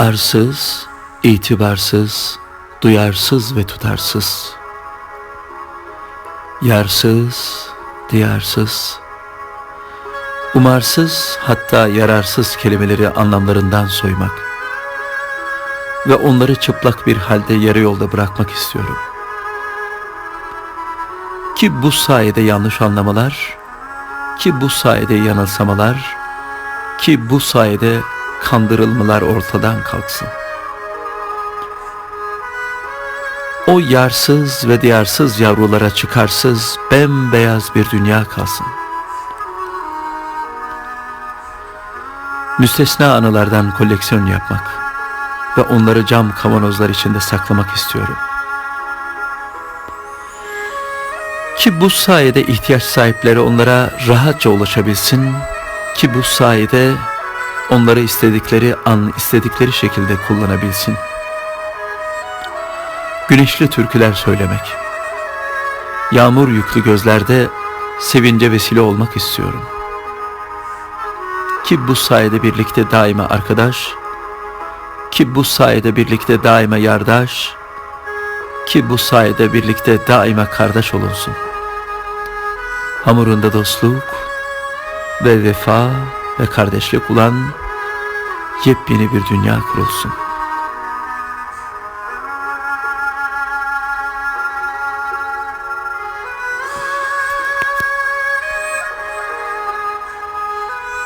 Arsız, itibarsız, duyarsız ve tutarsız. Yarsız, diyarsız, umarsız hatta yararsız kelimeleri anlamlarından soymak ve onları çıplak bir halde yarı yolda bırakmak istiyorum. Ki bu sayede yanlış anlamalar, ki bu sayede yanılsamalar, ki bu sayede kandırılmalar ortadan kalksın. O yarsız ve diyarsız yavrulara çıkarsız bembeyaz bir dünya kalsın. Müstesna anılardan koleksiyon yapmak ve onları cam kavanozlar içinde saklamak istiyorum. Ki bu sayede ihtiyaç sahipleri onlara rahatça ulaşabilsin, ki bu sayede onları istedikleri an istedikleri şekilde kullanabilsin. Güneşli türküler söylemek. Yağmur yüklü gözlerde sevince vesile olmak istiyorum. Ki bu sayede birlikte daima arkadaş, ki bu sayede birlikte daima yardaş, ki bu sayede birlikte daima kardeş olunsun. Hamurunda dostluk ve vefa ve kardeşlik olan yepyeni bir dünya kurulsun.''